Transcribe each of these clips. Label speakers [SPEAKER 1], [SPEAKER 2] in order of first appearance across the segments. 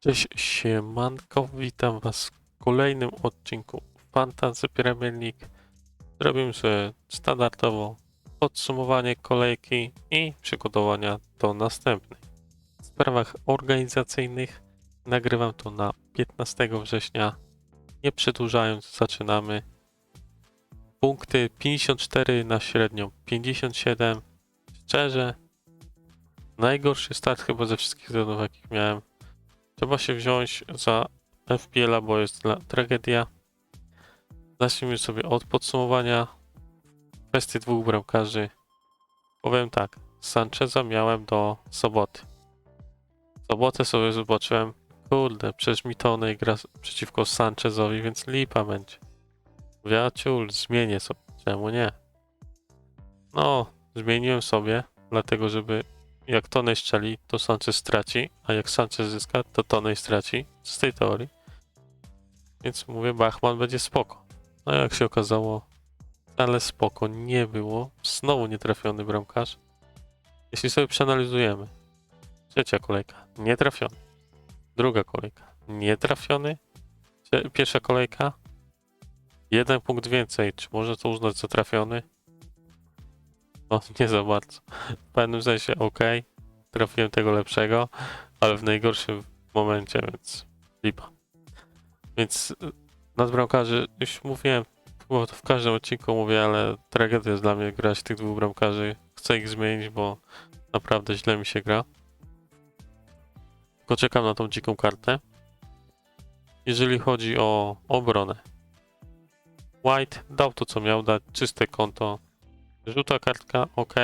[SPEAKER 1] Cześć siemanko, witam was w kolejnym odcinku Fantasy Premier League. Zrobimy sobie standardowo podsumowanie kolejki i przygotowania do następnej. W sprawach organizacyjnych nagrywam to na 15 września. Nie przedłużając, zaczynamy. Punkty 54 na średnią 57. Szczerze, najgorszy start chyba ze wszystkich sezonów, jakich miałem. Trzeba się wziąć za FPL-a, bo jest dla tragedia. Zacznijmy sobie od podsumowania kwestii dwóch bramkarzy. Powiem tak, Sancheza miałem do soboty. Sobotę sobie zobaczyłem, kurde, przecież Mitony gra przeciwko Sanchezowi, więc lipa będzie. Mówię, a ciul, zmienię sobie, czemu nie? No, zmieniłem sobie, dlatego żeby jak Tony strzeli, to Sanchez straci, a jak Sanchez zyska, to Tony straci. Z tej teorii. Więc mówię, Bachman będzie spoko. No jak się okazało, ale spoko nie było. Znowu nietrafiony bramkarz. Jeśli sobie przeanalizujemy. Trzecia kolejka, nietrafiony. Druga kolejka, nietrafiony. Pierwsza kolejka, jeden punkt więcej. Czy można to uznać za trafiony? No, nie za bardzo. W pewnym sensie ok, trafiłem tego lepszego, ale w najgorszym momencie, więc lipa. Więc y, nad bramkarzy, już mówiłem, bo to w każdym odcinku mówię, ale tragedia jest dla mnie grać tych dwóch bramkarzy. Chcę ich zmienić, bo naprawdę źle mi się gra. Tylko czekam na tą dziką kartę. Jeżeli chodzi o obronę. White dał to, co miał dać, czyste konto, Żółta kartka, ok,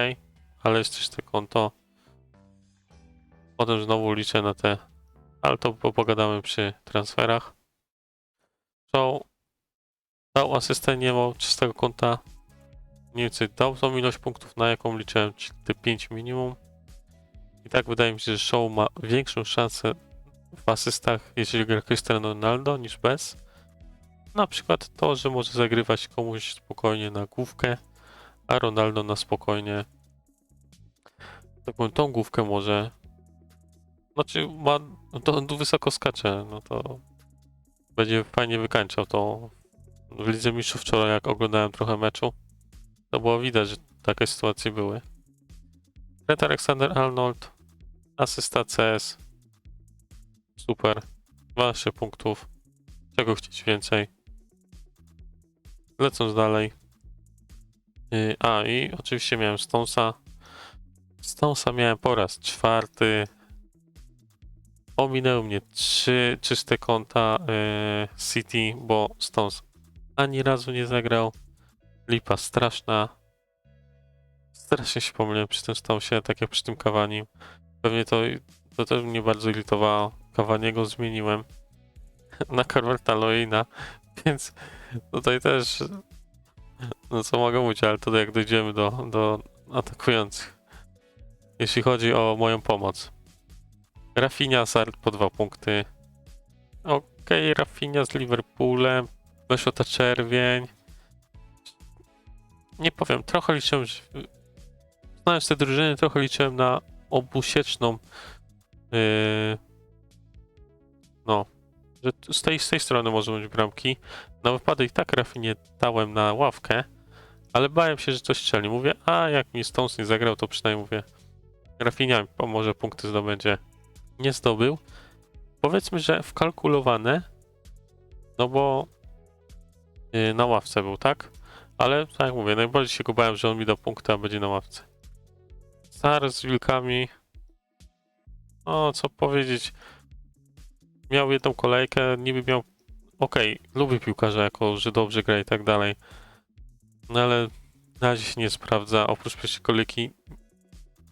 [SPEAKER 1] ale jest czyste konto. Potem znowu liczę na te, ale to po- pogadamy przy transferach. Show dał asystę, nie miał czystego konta. Więcej dał tą ilość punktów, na jaką liczyłem, czyli te 5 minimum. I tak wydaje mi się, że Show ma większą szansę w asystach, jeżeli gra Cristiano Ronaldo, niż bez. Na przykład to, że może zagrywać komuś spokojnie na główkę a Ronaldo na spokojnie. Taką tą główkę może. Znaczy ma no to on tu wysoko skacze, no to będzie fajnie wykańczał to w Lidze Mistrzów wczoraj jak oglądałem trochę meczu. To było widać, że takie sytuacje były. Trent Alexander-Arnold asysta CS super. 12 punktów. Czego chcieć więcej? Lecąc dalej A i oczywiście miałem Stonesa. Stonesa miałem po raz czwarty. Ominęły mnie trzy czyste konta y, City, bo Stones ani razu nie zagrał. Lipa straszna. Strasznie się pomyliłem przy tym Stonesie, tak jak przy tym Kawani. Pewnie to, to też mnie bardzo irytowało. Kawaniego zmieniłem na Carverta Loina, więc tutaj też no co mogę mówić, ale to jak dojdziemy do, do atakujących. Jeśli chodzi o moją pomoc. Rafinha Sard po dwa punkty. Okej, Rafinha z Liverpoolem. Weszła ta czerwień. Nie powiem, trochę liczyłem. Znając te drużyny, trochę liczyłem na obusieczną yy... no, że z tej, z tej strony może być bramki. Na wypadek tak Rafinie dałem na ławkę, ale bałem się, że coś strzeli. Mówię, a jak mi Stones nie zagrał, to przynajmniej mówię, Rafinia mi pomoże, punkty zdobędzie. Nie zdobył. Powiedzmy, że wkalkulowane, no bo yy, na ławce był, tak? Ale tak jak mówię, najbardziej się go bałem, że on mi da punkty, a będzie na ławce. Star z wilkami. O, co powiedzieć. Miał jedną kolejkę, niby miał okej, lubię piłkarza jako, że dobrze gra i tak dalej. No ale na razie się nie sprawdza. Oprócz pierwszej kolejki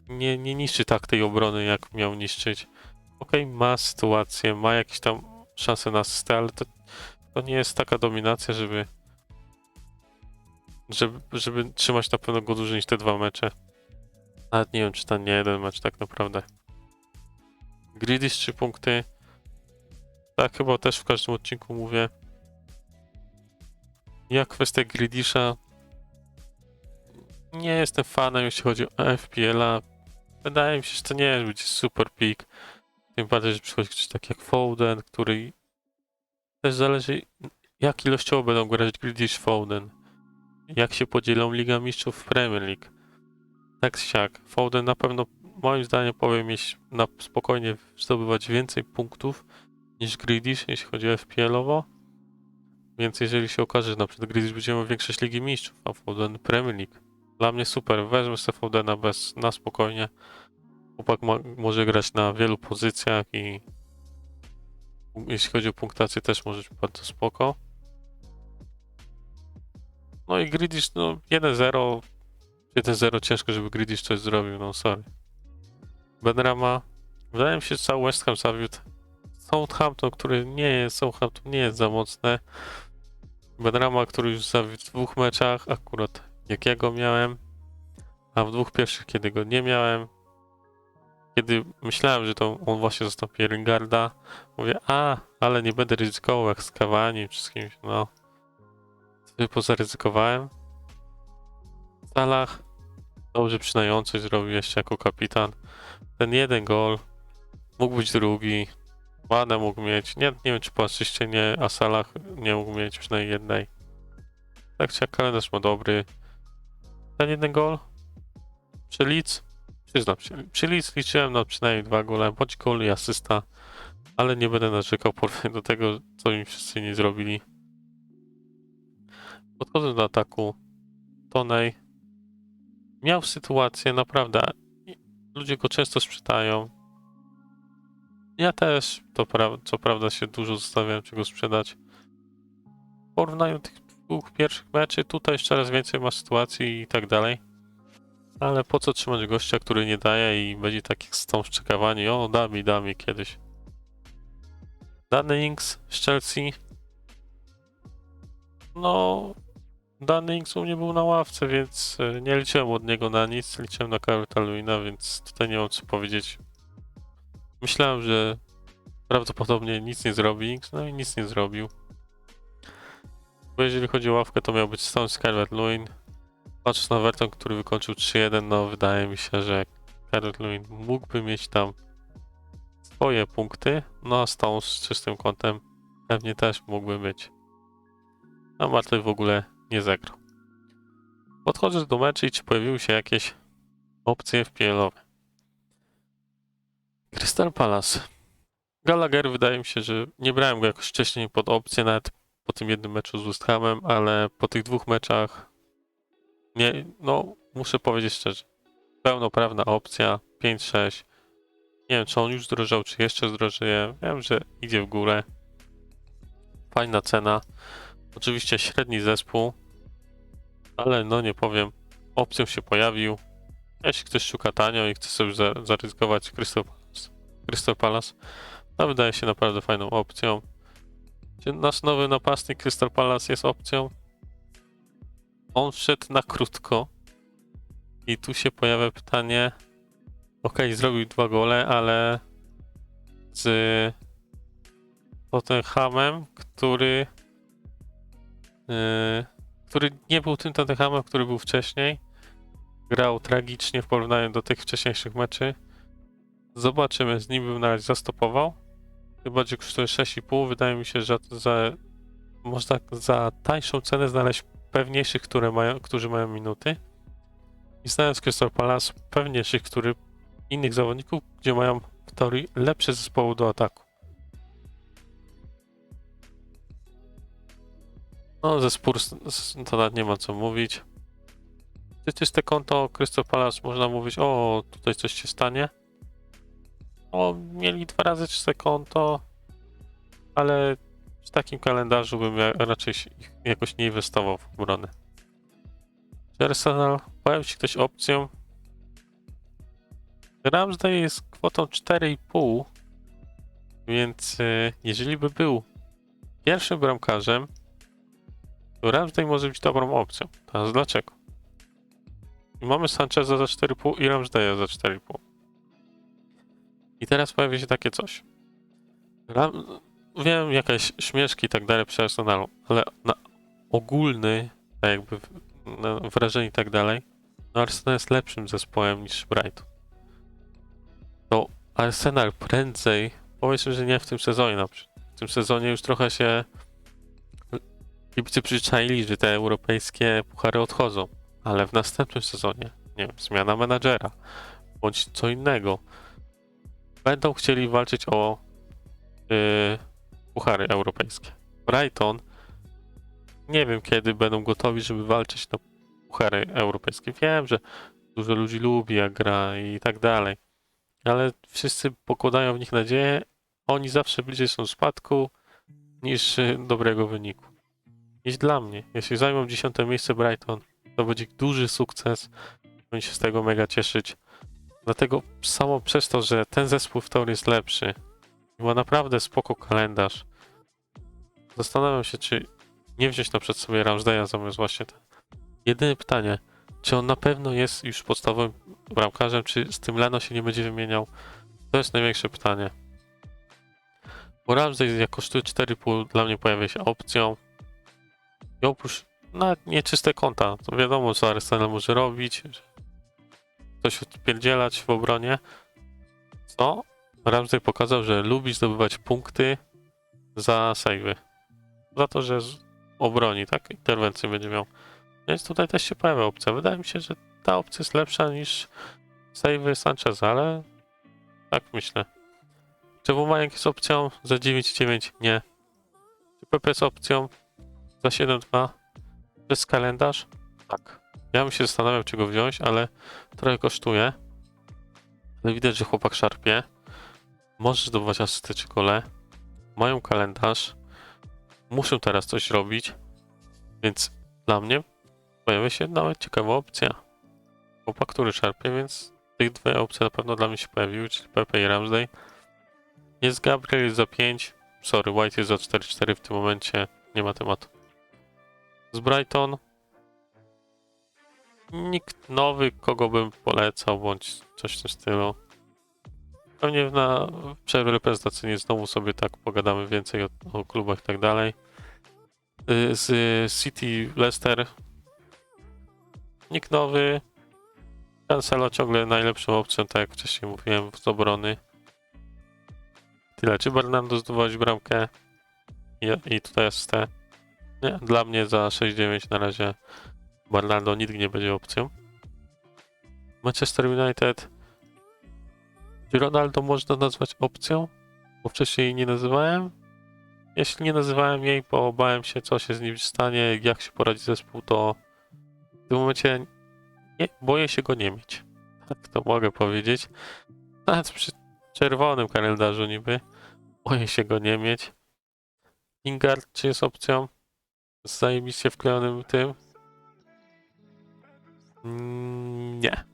[SPEAKER 1] nie, nie niszczy tak tej obrony, jak miał niszczyć. Okej, ma sytuację, ma jakieś tam szanse na asystę, ale to, to nie jest taka dominacja, żeby, żeby żeby trzymać na pewno go dłużej niż te dwa mecze. Nawet nie wiem, czy to nie jeden mecz tak naprawdę. Gridis 3 punkty. Tak, chyba też w każdym odcinku mówię. Ja kwestia Gridisha nie jestem fanem, jeśli chodzi o FPL-a. Wydaje mi się, że to nie będzie super pick. Tym bardziej, że przychodzi ktoś tak jak Foden, który też zależy jak ilościowo będą grać Grealish Foden. Jak się podzielą Liga Mistrzów w Premier League. Tak siak. Foden na pewno moim zdaniem powinien mieć na spokojnie zdobywać więcej punktów niż Grealish, jeśli chodzi o FPL-owo. Więc jeżeli się okaże, że na przykład Grealish będzie miał większość Ligi Mistrzów, a Foden Premier League. Dla mnie super, wezmę sobie Fodena bez, na spokojnie. Chłopak ma, może grać na wielu pozycjach i jeśli chodzi o punktację też może być bardzo spoko. No i Grealish, no 1-0, 1-0 ciężko, żeby Grealish coś zrobił, no sorry. Benrama, wydaje mi się, że cały West Ham zawiódł. Southampton, który nie jest, Southampton nie jest za mocne. Benrama, który już zawiódł w dwóch meczach, akurat jak ja go miałem, a w dwóch pierwszych, kiedy go nie miałem, kiedy myślałem, że to on właśnie zastąpi Ringarda, mówię, a, ale nie będę ryzykował jak z Cavani czy z kimś, no. Sobie pozaryzykowałem. Salah dobrze przynajmniej coś zrobił jeszcze jako kapitan. Ten jeden gol mógł być drugi. Ładne mógł mieć. Nie, nie wiem, czy po asyście a Salah nie mógł mieć przynajmniej jednej. Tak czy jak kalendarz ma dobry. Ten jeden gol przy Leeds, przyznam się, przy Leeds liczyłem na przynajmniej dwa gole, bądź gol i asysta, ale nie będę narzekał porównaniu do tego, co mi wszyscy nie zrobili. Podchodzę do ataku. Tonej miał sytuację, naprawdę. Ludzie go często sprzedają. Ja też, to pra- co prawda, się dużo zostawiałem czego sprzedać. W porównaniu tych dwóch pierwszych meczy, tutaj jeszcze raz więcej ma sytuacji i tak dalej. Ale po co trzymać gościa, który nie daje i będzie tak jak z tą szczekawani, o da mi, da mi kiedyś. Dany Inks z Chelsea. No, Dany Inks u mnie był na ławce, więc e, nie liczyłem od niego na nic, liczyłem na Carlota Luina, więc tutaj nie mam co powiedzieć. Myślałem, że prawdopodobnie nic nie zrobi no i nic nie zrobił. Bo jeżeli chodzi o ławkę, to miał być Stone Scarlett Luin. Patrząc na Verton, który wykończył 3-1, no wydaje mi się, że Scarlett Luin mógłby mieć tam swoje punkty, no a Stone z czystym kątem pewnie też mógłby być. A Martel w ogóle nie zagrał. Podchodzę do meczu i czy pojawiły się jakieś opcje FPL-owe. Crystal Palace. Gallagher wydaje mi się, że nie brałem go jakoś wcześniej pod opcję, nawet po tym jednym meczu z West Hamem, ale po tych dwóch meczach nie, no muszę powiedzieć szczerze, pełnoprawna opcja, 5-6. Nie wiem, czy on już zdrożał, czy jeszcze zdrożeje. Wiem, że idzie w górę. Fajna cena. Oczywiście średni zespół, ale no nie powiem, opcją się pojawił. Jeśli ktoś szuka tanio i chce sobie za, zaryzykować Crystal Crystal Palace, to wydaje się naprawdę fajną opcją. Czy nasz nowy napastnik Crystal Palace jest opcją? On wszedł na krótko i tu się pojawia pytanie, ok, zrobił dwa gole, ale z Tottenhamem, który Yy, który nie był tym Tottenhamem, który był wcześniej. Grał tragicznie w porównaniu do tych wcześniejszych meczy. Zobaczymy, z nim bym na razie zastopował. Chyba, że kosztuje 6,5. Wydaje mi się, że za, można za tańszą cenę znaleźć pewniejszych, które mają, którzy mają minuty. I znając Crystal Palace, pewniejszych, który innych zawodników, gdzie mają w teorii lepsze zespoły do ataku. No, ze Spurs to nawet nie ma co mówić. Czyste konto Crystal Palace można mówić, o, tutaj coś się stanie. O, mieli dwa razy czyste konto, ale w takim kalendarzu bym raczej ich jakoś nie inwestował w obronę. Czy Arsenal pojawi się ktoś opcją? Ramsday jest kwotą 4,5, więc y, jeżeli by był pierwszym bramkarzem, to Ramsdale może być dobrą opcją. Teraz dlaczego? I mamy Sancheza za 4,5 i Ramsdale'a za 4,5. I teraz pojawia się takie coś. Ram... Wiem, jakieś śmieszki i tak dalej przy Arsenalu, ale na ogólny, tak jakby wrażenie i tak dalej, no Arsenal jest lepszym zespołem niż Brighton. To Arsenal prędzej, powiedzmy, że nie w tym sezonie. Na przykład. W tym sezonie już trochę się kibice przyzwyczaili, że te europejskie puchary odchodzą, ale w następnym sezonie, nie wiem, zmiana menadżera bądź co innego, będą chcieli walczyć o yy, puchary europejskie. Brighton nie wiem kiedy będą gotowi, żeby walczyć na puchary europejskie. Wiem, że dużo ludzi lubi jak gra i tak dalej, ale wszyscy pokładają w nich nadzieję. Oni zawsze bliżej są spadku niż y, dobrego wyniku. Jeśli dla mnie, jeśli zajmą dziesiąte miejsce Brighton, to będzie duży sukces. Oni się z tego mega cieszyć. Dlatego samo przez to, że ten zespół w teorii jest lepszy ma naprawdę spoko kalendarz, zastanawiam się, czy nie wziąć na przykład sobie Ramsdale'a zamiast właśnie ten. Jedyne pytanie, czy on na pewno jest już podstawowym bramkarzem, czy z tym Leno się nie będzie wymieniał? To jest największe pytanie. Bo Ramsdale jak kosztuje 4,5 dla mnie pojawia się opcją. I oprócz na nieczyste konta, to wiadomo co Arsenal może robić, coś odpierdzielać w obronie. Co? Ramsdale pokazał, że lubi zdobywać punkty za savey. Za to, że obroni, tak? Interwencję będzie miał. Więc tutaj też się pojawia opcja. Wydaje mi się, że ta opcja jest lepsza niż savey Sancheza, ale tak myślę. Czy Wumajek jest opcją za 9,9? Nie. Czy PP jest opcją za 7,2? Przez kalendarz? Tak. Ja bym się zastanawiał, czy go wziąć, ale trochę kosztuje. Ale widać, że chłopak szarpie. Może zdobywać asysty czy. Mają kalendarz. Muszą teraz coś robić. Więc dla mnie pojawia się nawet ciekawa opcja. Chłopak, który szarpie, więc tych dwie opcje na pewno dla mnie się pojawiły, czyli Pepe i Ramsday. Jest Gabriel jest za 5. Sorry, White jest za 4-4 w tym momencie. Nie ma tematu. Z Brighton. Nikt nowy, kogo bym polecał, bądź coś w tym stylu. Pewnie na przerwie reprezentacyjnej znowu sobie tak pogadamy więcej o, o klubach i tak dalej. Y, Z City Leicester. Nikt nowy. Cancelo ciągle najlepszą opcją, tak jak wcześniej mówiłem, z obrony. Tyle. Czy Bernardo zdobywać bramkę? I, i tutaj jest te. Nie, dla mnie za 6-9 na razie Bernardo nigdy nie będzie opcją. Manchester United. Czy Ronaldo można nazwać opcją? Bo wcześniej jej nie nazywałem. Jeśli nie nazywałem jej, bo bałem się, co się z nim stanie, jak się poradzi zespół, to w tym momencie nie, boję się go nie mieć. Tak to mogę powiedzieć. Nawet przy czerwonym kalendarzu niby. Boję się go nie mieć. Lingard czy jest opcją? Zajebiście wklejonym tym? Nie.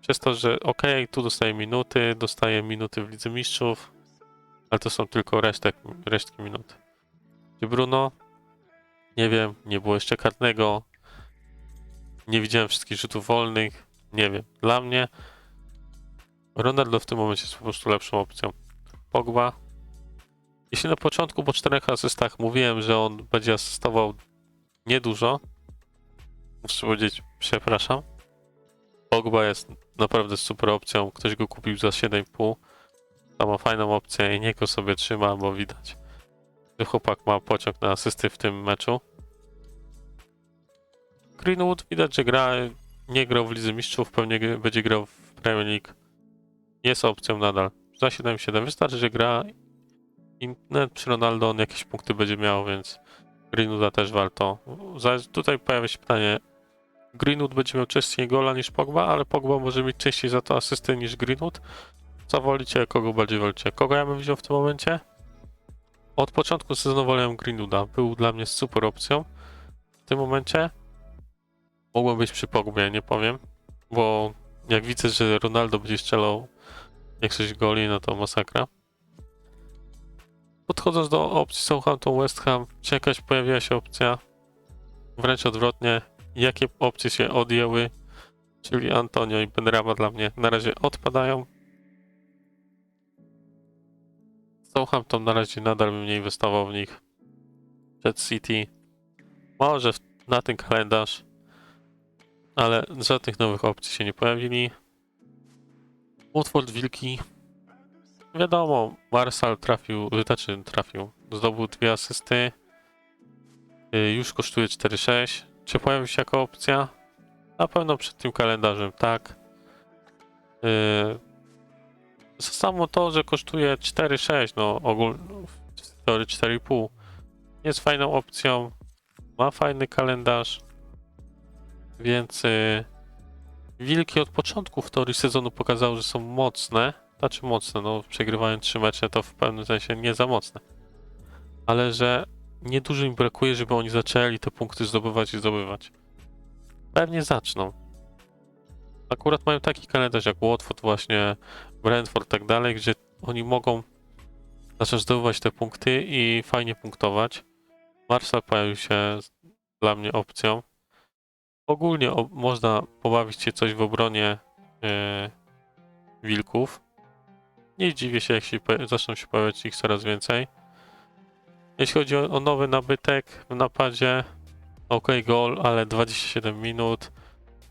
[SPEAKER 1] Przez to, że ok, tu dostaję minuty, dostaję minuty w Lidze Mistrzów, ale to są tylko resztek, resztki minut. Czy Bruno? Nie wiem, nie było jeszcze kartnego. Nie widziałem wszystkich rzutów wolnych. Nie wiem. Dla mnie Ronaldo w tym momencie jest po prostu lepszą opcją. Pogba. Jeśli na początku po czterech asystach mówiłem, że on będzie asystował niedużo, muszę powiedzieć, przepraszam. Pogba jest naprawdę super opcją. Ktoś go kupił za 7,5. To ma fajną opcję i niech go sobie trzyma, bo widać, że chłopak ma pociąg na asysty w tym meczu. Greenwood widać, że gra, nie grał w Lidze Mistrzów, pewnie będzie grał w Premier League. Jest opcją nadal. Za 7,7 wystarczy, że gra i nawet przy Ronaldo on jakieś punkty będzie miał, więc Greenwooda też warto. Tutaj pojawia się pytanie, Greenwood będzie miał częściej gola niż Pogba, ale Pogba może mieć częściej za to asysty niż Greenwood. Co wolicie, kogo bardziej wolicie? Kogo ja bym wziął w tym momencie? Od początku sezonu wolałem Greenwooda. Był dla mnie super opcją. W tym momencie mogłem być przy Pogbie, nie powiem, bo jak widzę, że Ronaldo będzie strzelał większość goli, no to masakra. Podchodząc do opcji Southampton West Ham, czy jakaś pojawiła się opcja? Wręcz odwrotnie, jakie opcje się odjęły, czyli Antonio i Benrama dla mnie na razie odpadają. Southampton na razie nadal bym nie inwestował w nich przed City. Może na ten kalendarz, ale żadnych nowych opcji się nie pojawili. Watford Wilki. wiadomo, Marsal trafił, znaczy trafił, zdobył dwie asysty, y, już kosztuje 4,6. Czy pojawi się jako opcja? Na pewno przed tym kalendarzem, tak. Y, Samo to, że kosztuje 4,6, no ogólnie w teorii 4,5 jest fajną opcją, ma fajny kalendarz, więc y, Wilki od początku w teorii sezonu pokazały, że są mocne, znaczy mocne, no przegrywają trzy mecze to w pewnym sensie nie za mocne, ale że niedużo im brakuje, żeby oni zaczęli te punkty zdobywać i zdobywać. Pewnie zaczną. Akurat mają taki kalendarz jak Watford właśnie, Brentford tak dalej, gdzie oni mogą zacząć zdobywać te punkty i fajnie punktować. Marshall pojawił się dla mnie opcją. Ogólnie można pobawić się coś w obronie e, wilków. Nie dziwię się, jak się zaczną się pojawiać ich coraz więcej. Jeśli chodzi o, o nowy nabytek w napadzie, ok, gol, ale 27 minut.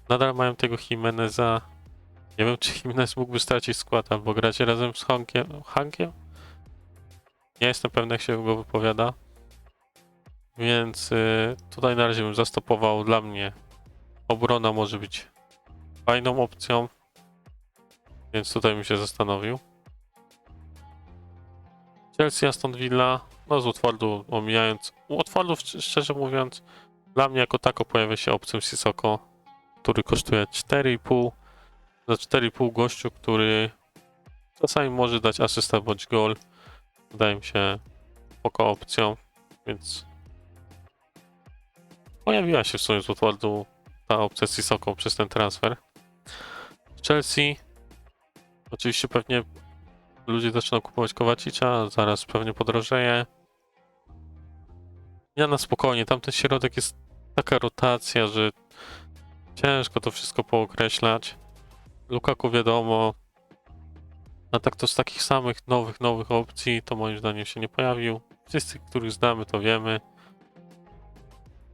[SPEAKER 1] Nadal mają tego Jimeneza. Nie wiem, czy Jimenez mógłby stracić skład albo grać razem z Hankiem. Hankiem? Nie jestem pewny, jak się go wypowiada. Więc y, tutaj na razie bym zastopował. Dla mnie obrona może być fajną opcją. Więc tutaj bym się zastanowił. Chelsea, Aston Villa. No z Watfordu omijając. U Watfordu szcz- szczerze mówiąc, dla mnie jako tako pojawia się opcją Sissoko, który kosztuje 4,5. Za 4,5 gościu, który czasami może dać asysta bądź gol. Wydaje mi się spoko opcją, więc pojawiła się w sumie z Watfordu ta opcja Sissoko przez ten transfer. Chelsea oczywiście pewnie ludzie zaczną kupować Kowacicza, zaraz pewnie podrożeje. Ja na spokojnie, tamten środek jest taka rotacja, że ciężko to wszystko pookreślać. Lukaku wiadomo, a tak to z takich samych nowych, nowych opcji to moim zdaniem się nie pojawił. Wszyscy, których znamy, to wiemy.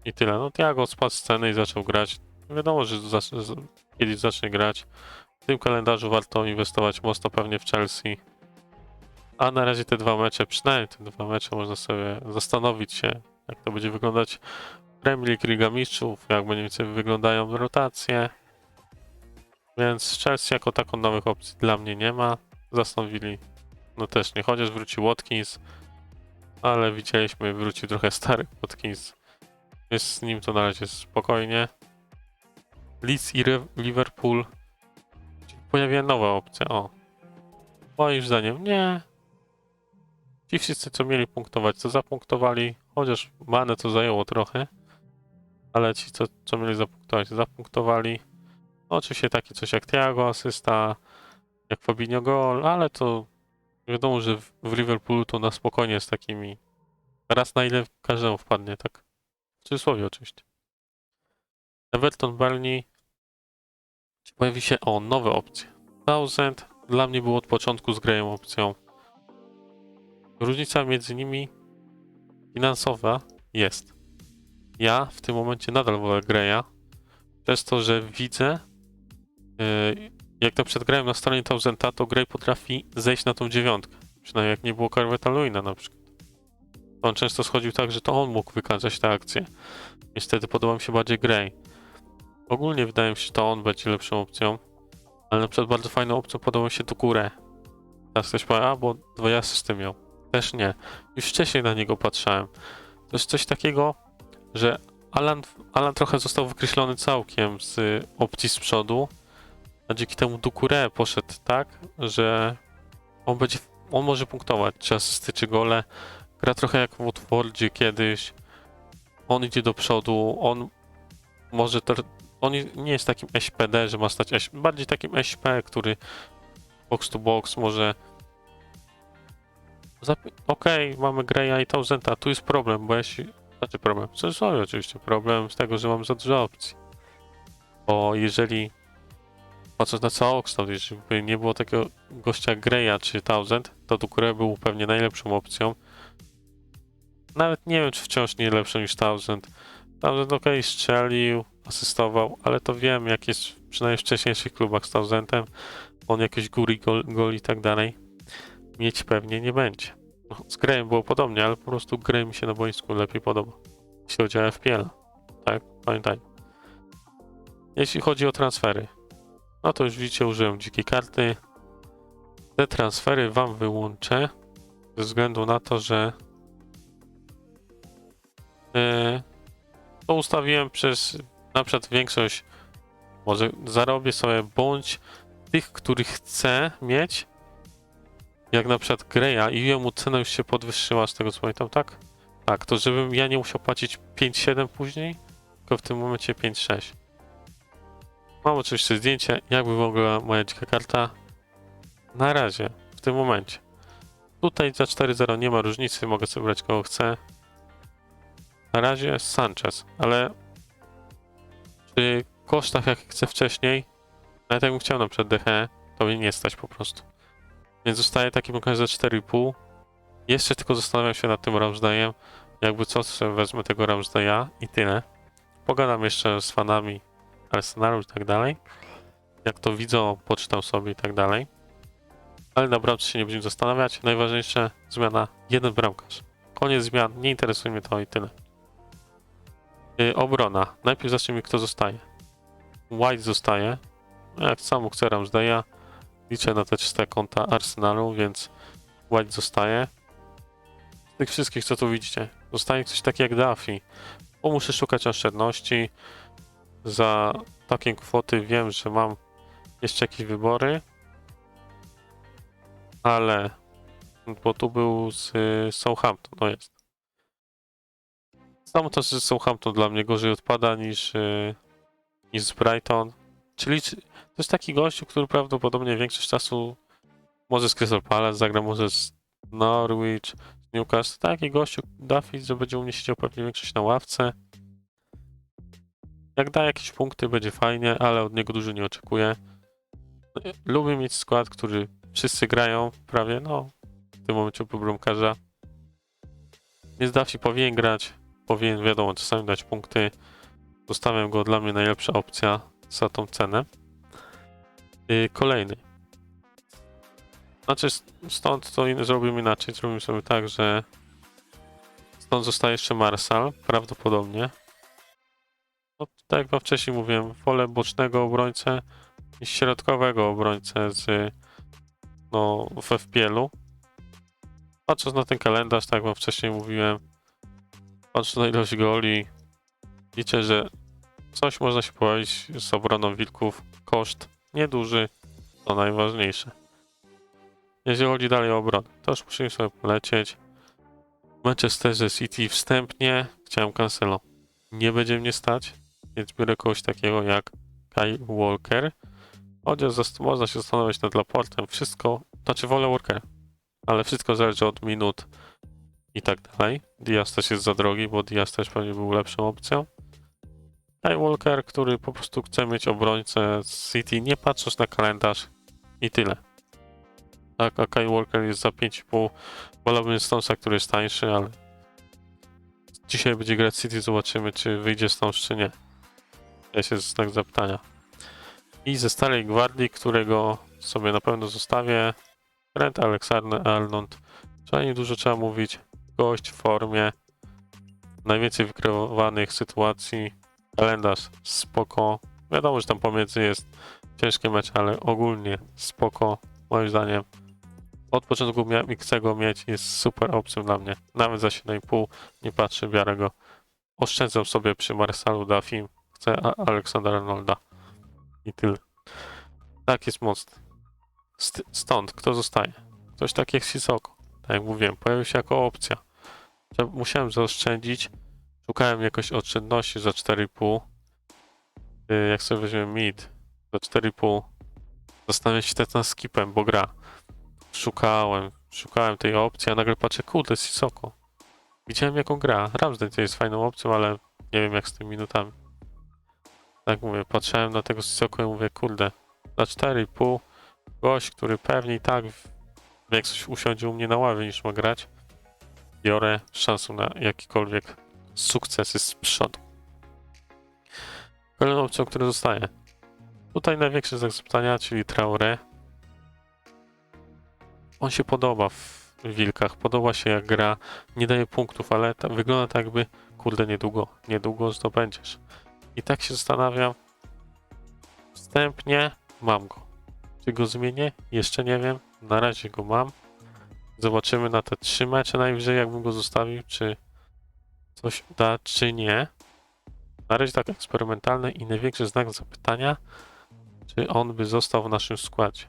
[SPEAKER 1] I tyle. No Thiago spadł z sceny i zaczął grać. Wiadomo, że zac- z- kiedyś zacznie grać. W tym kalendarzu warto inwestować mocno pewnie w Chelsea. A na razie te dwa mecze, przynajmniej te dwa mecze, można sobie zastanowić się, jak to będzie wyglądać Premier League, Liga Mistrzów, jak więcej wyglądają rotacje. Więc Chelsea jako taką nowych opcji dla mnie nie ma. Zastanowili, no też nie, chociaż wrócił Watkins, ale widzieliśmy, wrócił trochę stary Watkins, więc z nim to na razie spokojnie. Leeds i Liverpool. Pojawia nowa opcja, o. Moim zdaniem nie. Ci wszyscy, co mieli punktować, co zapunktowali, chociaż manę to zajęło trochę, ale ci, co, co mieli zapunktować, zapunktowali. Oczywiście takie coś jak Thiago, asysta, jak Fabinho gol, ale to wiadomo, że w, Liverpoolu to na spokojnie z takimi raz na ile każdemu wpadnie, tak? W cudzysłowie oczywiście. Everton, Burnley. Pojawi się, o, nowe opcje. Thousand dla mnie był od początku z Grayem opcją. Różnica między nimi finansowa jest. Ja w tym momencie nadal wolę Greya, przez to, że widzę, yy, jak na przykład grałem na stronie Thousanda, to Grey potrafi zejść na tą dziewiątkę. Przynajmniej jak nie było Carveta Luina na przykład. On często schodził tak, że to on mógł wykazać tę akcję. Niestety podoba mi się bardziej Grey. Ogólnie wydaje mi się, że to on będzie lepszą opcją. Ale na przykład bardzo fajną opcją podoba mi się do górę. Teraz ktoś powie, a bo dwa asysty miał. Też nie. Już wcześniej na niego patrzałem. To jest coś takiego, że Alan, Alan trochę został wykreślony całkiem z opcji z przodu, a dzięki temu Dukure poszedł tak, że on będzie, on może punktować, czy asysty, czy gole. Gra trochę jak w Watfordzie kiedyś. On idzie do przodu, on może, ter, on nie jest takim SPD, że ma stać, bardziej takim SP, który box to box może Zapi- Okej, mamy Greya i Tausenta, tu jest problem, bo jeśli... Znaczy problem, w cudzysłowie oczywiście, problem z tego, że mam za dużo opcji. Bo jeżeli, patrząc na całokształt, jeżeli by nie było takiego gościa Greya czy Thousand, to Dukure był pewnie najlepszą opcją. Nawet nie wiem, czy wciąż nie lepszą niż Thousand. Thousand okej, strzelił, asystował, ale to wiem, jak jest przynajmniej w wcześniejszych klubach z Thousandem. On jakieś góry, gol, gol i tak dalej. Mieć pewnie nie będzie. No, z Greyem było podobnie, ale po prostu Grey mi się na boisku lepiej podoba. Jeśli chodzi o FPL. Tak, pamiętaj. Jeśli chodzi o transfery, no to już widzicie, użyłem dzikiej karty. Te transfery wam wyłączę ze względu na to, że yy, to ustawiłem przez na przykład większość może zarobię sobie bądź tych, których chcę mieć jak na przykład Greya i jemu cena już się podwyższyła z tego co pamiętam, tak? Tak, to żebym ja nie musiał płacić 5,7 później, tylko w tym momencie 5,6. Mam oczywiście zdjęcie, jakby wyglądała moja dzika karta. Na razie, w tym momencie. Tutaj za 4-0 nie ma różnicy, mogę sobie brać kogo chcę. Na razie Sanchez, ale przy kosztach jak chcę wcześniej, nawet jakbym chciał na przykład DHE, to mnie nie stać po prostu. Więc zostaje taki pokaz za 4,5. Jeszcze tylko zastanawiam się nad tym Ramsdayem. Jakby co, sobie wezmę tego Ramsdaya i tyle. Pogadam jeszcze z fanami Arsenalu i tak dalej. Jak to widzą, poczytam sobie i tak dalej. Ale na bramce się nie będziemy zastanawiać. Najważniejsza zmiana, jeden bramkarz. Koniec zmian, nie interesuje mnie to i tyle. Yy, obrona. Najpierw zacznijmy kto zostaje. White zostaje. Jak sam chcę Ramsdaya. Liczę na te czyste konta Arsenalu, więc White zostaje. Z tych wszystkich, co tu widzicie, zostaje ktoś taki jak Duffy. Bo muszę szukać oszczędności. Za takie kwoty wiem, że mam jeszcze jakieś wybory. Ale... Bo tu był z Southampton, no jest. Samo to, że Southampton dla mnie gorzej odpada niż, y, niż z Brighton. Czyli czy- to jest taki gościu, który prawdopodobnie większość czasu może z Crystal Palace zagra, może z Norwich, z Newcastle. Taki gościu Duffy, że będzie u mnie siedział pewnie większość na ławce. Jak da jakieś punkty, będzie fajnie, ale od niego dużo nie oczekuję. Lubię mieć skład, który wszyscy grają prawie, no w tym momencie po bramkarza. Więc Duffy powinien grać, powinien wiadomo czasami dać punkty. Zostawiam go, dla mnie najlepsza opcja za tą cenę. Yy, kolejny. Znaczy stąd to in, zrobimy inaczej. Zrobimy sobie tak, że stąd zostaje jeszcze Marsal, prawdopodobnie. No, tak jak wam wcześniej mówiłem, wolę bocznego obrońcę niż środkowego obrońcę z no, w FPL-u. Patrząc na ten kalendarz, tak jak wam wcześniej mówiłem, patrząc na ilość goli, liczę, że coś można się pobawić z obroną wilków. Koszt nieduży, to najważniejsze. Jeżeli chodzi dalej o obronę, to już musimy sobie polecieć. W City wstępnie chciałem Cancelo. Nie będzie mnie stać, więc biorę kogoś takiego jak Kai Walker. Chociaż można się zastanowić nad Laportem. Wszystko, znaczy wolę Walkera, ale wszystko zależy od minut i tak dalej. Diaz też jest za drogi, bo Diaz też pewnie był lepszą opcją. Kai Walker, który po prostu chce mieć obrońcę z City, nie patrząc na kalendarz i tyle. Tak, a Kai Walker jest za 5,5. Wolałbym Stonesa, który jest tańszy, ale dzisiaj będzie grać City, zobaczymy czy wyjdzie Stones czy nie. Jest jest znak zapytania. I ze Starej Gwardii, którego sobie na pewno zostawię, Trent Alexander-Arnold. Trzeba nie dużo trzeba mówić. Gość w formie. Najwięcej wykreowanych sytuacji. Kalendarz spoko. Wiadomo, że tam pomiędzy jest ciężkie mecze, ale ogólnie spoko. Moim zdaniem od początku miałem i chcę go mieć. Jest super opcją dla mnie. Nawet za 7,5 nie patrzę, biorę go. Oszczędzam sobie przy Marsalu Duffy. Chcę Aleksandra Arnolda. I tyle. Tak jest mocny. St- stąd, kto zostaje? Ktoś taki jak Sisoko. Tak jak mówiłem, pojawił się jako opcja. Musiałem zaoszczędzić. Szukałem jakoś oszczędności za 4,5. Yy, Jak sobie weźmiemy mid za 4,5. Zastanawiam się teraz nad skipem, bo gra. Szukałem, szukałem tej opcji, a nagle patrzę, kurde, Sisoko. Widziałem jaką gra. Ramsdale to jest fajną opcją, ale nie wiem jak z tymi minutami. Tak mówię, patrzyłem na tego Sisoko i mówię, kurde, za 4,5 gość, który pewnie i tak w- większość usiądzie u mnie na ławie niż ma grać. Biorę z szansą na jakikolwiek sukcesy z przodu. Kolejną opcją, która zostaje. Tutaj największy znak zapytania, czyli Traore. on się podoba w Wilkach, podoba się jak gra, nie daje punktów, ale ta, wygląda tak jakby, kurde, niedługo, niedługo zdobędziesz. I tak się zastanawiam, wstępnie mam go. Czy go zmienię? Jeszcze nie wiem, na razie go mam. Zobaczymy na te trzy mecze najwyżej, jakbym go zostawił, czy coś da, czy nie. Na razie tak eksperymentalne i największy znak zapytania, czy on by został w naszym składzie.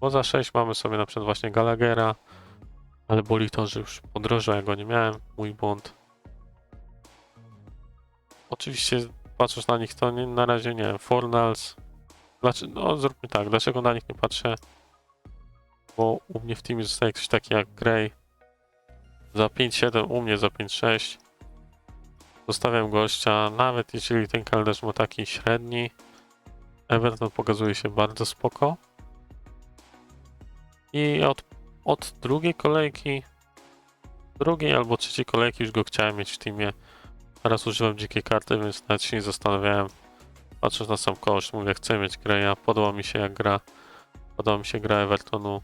[SPEAKER 1] Poza 6 mamy sobie na przykład właśnie Gallaghera, ale boli to, że już podrożał, ja go nie miałem, mój błąd. Oczywiście patrząc na nich to nie, na razie nie wiem, Fornals. Dlaczego, no zróbmy tak, dlaczego na nich nie patrzę? Bo u mnie w teamie zostaje ktoś taki jak Grey. Za 5-7, u mnie za 5-6. Zostawiam gościa, nawet jeżeli ten kalendarz ma taki średni. Everton pokazuje się bardzo spoko. I od, od drugiej kolejki, drugiej albo trzeciej kolejki już go chciałem mieć w teamie. Teraz używam dzikiej karty, więc nawet się nie zastanawiałem. Patrząc na sam koszt, mówię, chcę mieć Greya, podoba mi się jak gra. Podoba mi się gra Evertonu.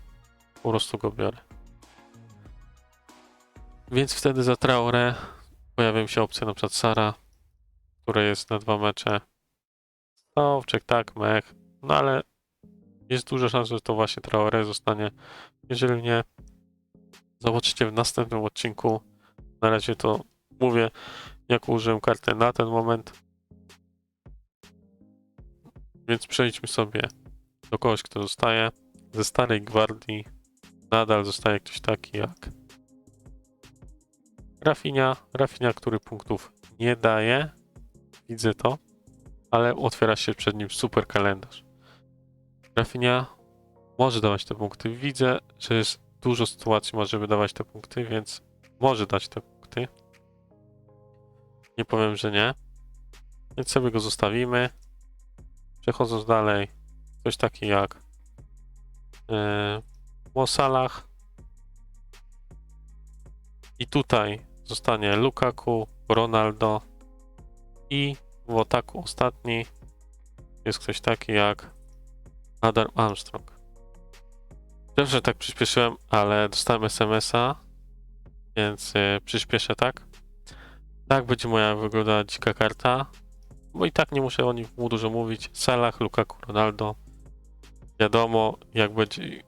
[SPEAKER 1] Po prostu go biorę. Więc wtedy za Traore pojawią się opcje na przykład Sara, które jest na dwa mecze. Stowczyk, tak, mech. No ale jest duża szansa, że to właśnie Traore zostanie. Jeżeli nie, zobaczycie w następnym odcinku. Na razie to mówię, jak użyłem kartę na ten moment. Więc przejdźmy sobie do kogoś, kto zostaje. Ze starej gwardii nadal zostaje ktoś taki jak Rafinia. Rafinia, który punktów nie daje. Widzę to. Ale otwiera się przed nim super kalendarz. Rafinia może dawać te punkty. Widzę, że jest dużo sytuacji, może wydawać te punkty, więc może dać te punkty. Nie powiem, że nie. Więc sobie go zostawimy. Przechodząc dalej, coś taki jak yy, Mosalach. I tutaj zostanie Lukaku, Ronaldo i w ataku ostatni jest ktoś taki jak Adam Armstrong. Wiem, tak przyspieszyłem, ale dostałem SMS-a, więc yy, przyspieszę tak. Tak będzie moja wyglądała dzika karta. Bo i tak nie muszę o nich mu dużo mówić. Salah, Lukaku, Ronaldo. Wiadomo, jak będzie.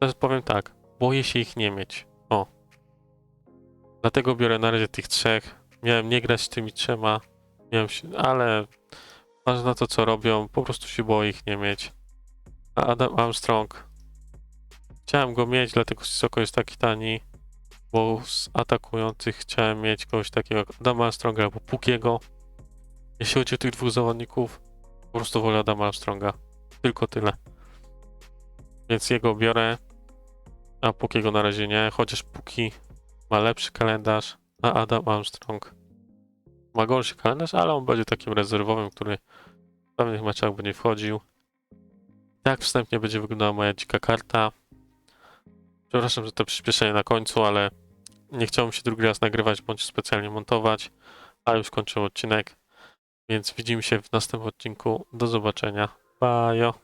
[SPEAKER 1] Teraz powiem tak. Boję się ich nie mieć. Dlatego biorę na razie tych trzech. Miałem nie grać z tymi trzema. Miałem się, ale patrz na to, co robią. Po prostu się boję ich nie mieć. A Adam Armstrong. Chciałem go mieć, dlatego Sissoko jest taki tani. Bo z atakujących chciałem mieć kogoś takiego jak Adam Armstrong albo Pukiego. Jeśli chodzi o tych dwóch zawodników, po prostu wolę Adama Armstronga. Tylko tyle. Więc jego biorę, a Pukiego na razie nie, chociaż Puki ma lepszy kalendarz, a Adam Armstrong ma gorszy kalendarz, ale on będzie takim rezerwowym, który w pewnych meczach będzie wchodził. Tak wstępnie będzie wyglądała moja dzika karta. Przepraszam, że to przyspieszenie na końcu, ale nie chciałem się drugi raz nagrywać bądź specjalnie montować, a już kończyłem odcinek. Więc widzimy się w następnym odcinku. Do zobaczenia. Bajo.